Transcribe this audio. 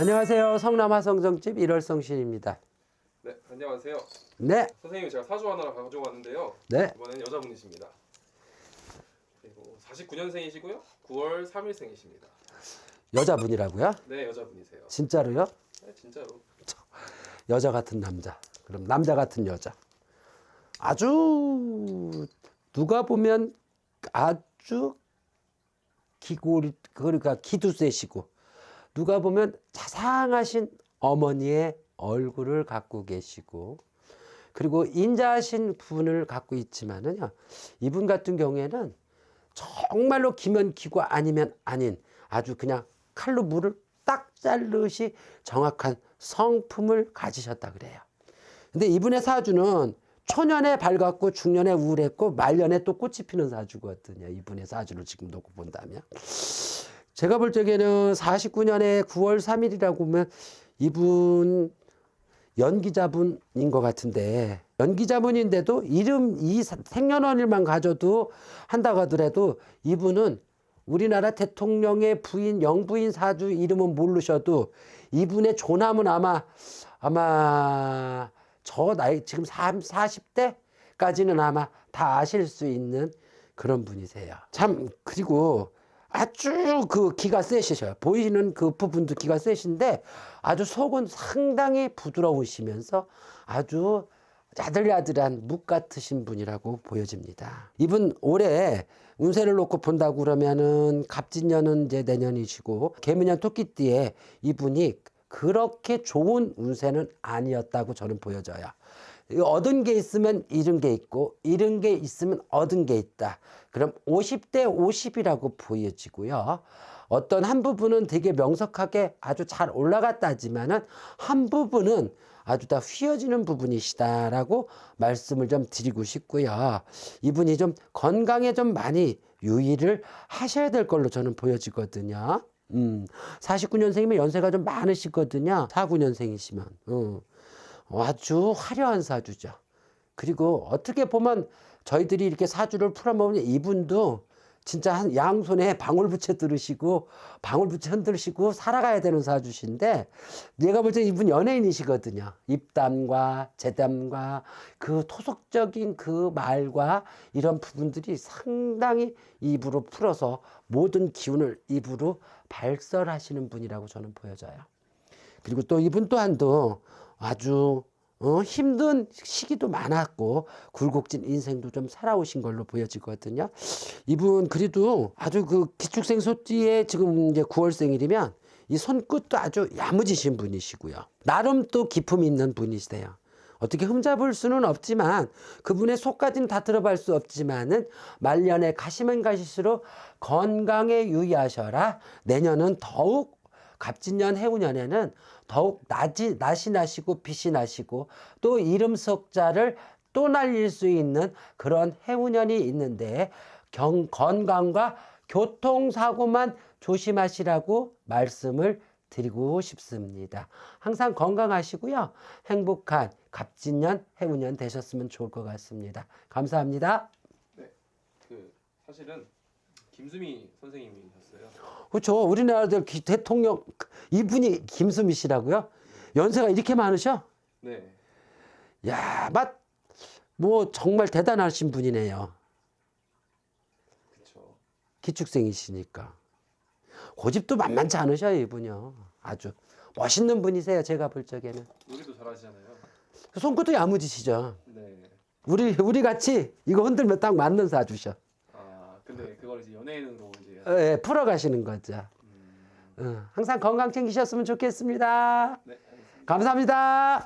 안녕하세요. 성남 화성정집 1월 성신입니다. 네, 안녕하세요. 네, 선생님 제가 사주 하나를 가져왔는데요. 네. 이번엔 여자분이십니다. 그리고 49년생이시고요. 9월 3일생이십니다. 여자분이라고요? 네, 여자분이세요. 진짜로요? 네, 진짜로. 여자 같은 남자. 그럼 남자 같은 여자. 아주 누가 보면 아주 기골 그러니까 기도 세시고 누가 보면 자상하신 어머니의 얼굴을 갖고 계시고 그리고 인자하신 분을 갖고 있지만은요 이분 같은 경우에는 정말로 기면 기고 아니면 아닌 아주 그냥 칼로 물을 딱 자르시 정확한 성품을 가지셨다 그래요. 근데 이분의 사주는 초년에 밝았고 중년에 우울했고 말년에 또 꽃이 피는 사주거든요. 이분의 사주를 지금 놓고 본다면. 제가 볼 적에는 49년에 9월 3일이라고 보면 이분 연기자분인 것 같은데 연기자분인데도 이름 이 사- 생년월일만 가져도 한다고 하더라도 이분은 우리나라 대통령의 부인 영부인 사주 이름은 모르셔도 이분의 조남은 아마 아마 저 나이 지금 40대까지는 아마 다 아실 수 있는 그런 분이세요. 참 그리고 아주 그 기가 세시셔요. 보이는 그 부분도 기가 세신데 아주 속은 상당히 부드러우시면서 아주 야들야들한 묵 같으신 분이라고 보여집니다. 이분 올해 운세를 놓고 본다고 그러면은 갑진년은 이제 내년이시고 개미년 토끼띠에 이분이 그렇게 좋은 운세는 아니었다고 저는 보여져요. 이 얻은 게 있으면 잃은 게 있고 잃은 게 있으면 얻은 게 있다. 그럼 50대 50이라고 보여지고요. 어떤 한 부분은 되게 명석하게 아주 잘 올라갔다지만은 한 부분은 아주 다 휘어지는 부분이시다라고 말씀을 좀 드리고 싶고요. 이분이 좀 건강에 좀 많이 유의를 하셔야 될 걸로 저는 보여지거든요. 음, 49년생이면 연세가 좀 많으시거든요. 49년생이시면. 어. 아주 화려한 사주죠. 그리고 어떻게 보면 저희들이 이렇게 사주를 풀어보면 이분도 진짜 한 양손에 방울부채 들으시고 방울부채 흔들시고 살아가야 되는 사주신데 내가 볼 때 이분 연예인이시거든요. 입담과 재담과 그 토속적인 그 말과 이런 부분들이 상당히 입으로 풀어서 모든 기운을 입으로 발설하시는 분이라고 저는 보여져요. 그리고 또 이분 또한도 아주 어, 힘든 시기도 많았고 굴곡진 인생도 좀 살아오신 걸로 보여지거든요. 이분 그래도 아주 그 기축생 소띠에 지금 이제 9월생일이면 이 손끝도 아주 야무지신 분이시고요. 나름 또 기품 있는 분이시대요. 어떻게 흠잡을 수는 없지만 그분의 속까지는 다 들어갈 수 없지만은 말년에 가시면 가실수록 건강에 유의하셔라. 내년은 더욱 갑진년 해운년에는 더욱 낮이, 낮이 나시고 빛이 나시고 또 이름 석자를 또 날릴 수 있는 그런 해운년이 있는데 경, 건강과 교통사고만 조심하시라고 말씀을 드리고 싶습니다. 항상 건강하시고요. 행복한 갑진년 해운년 되셨으면 좋을 것 같습니다. 감사합니다. 네, 그 사실은 김수미 선생님이셨어요. 그렇죠. 우리나라 기- 대통령 이분이 김수미 씨라고요? 연세가 이렇게 많으셔? 네, 야, 맛, 뭐 정말 대단하신 분이네요. 그렇죠. 기축생이시니까. 고집도 만만치 않으셔요, 이분요. 아주 멋있는 분이세요, 제가 볼 적에는. 노래도 잘하시잖아요. 손끝도 야무지시죠. 네. 우리, 우리 같이 이거 흔들면 딱 맞는 사주셔. 아, 근데 그걸 이제 연예인으로 이제 예, 풀어가시는 거죠. 음, 어, 항상 건강 챙기셨으면 좋겠습니다. 네, 알겠습니다. 감사합니다.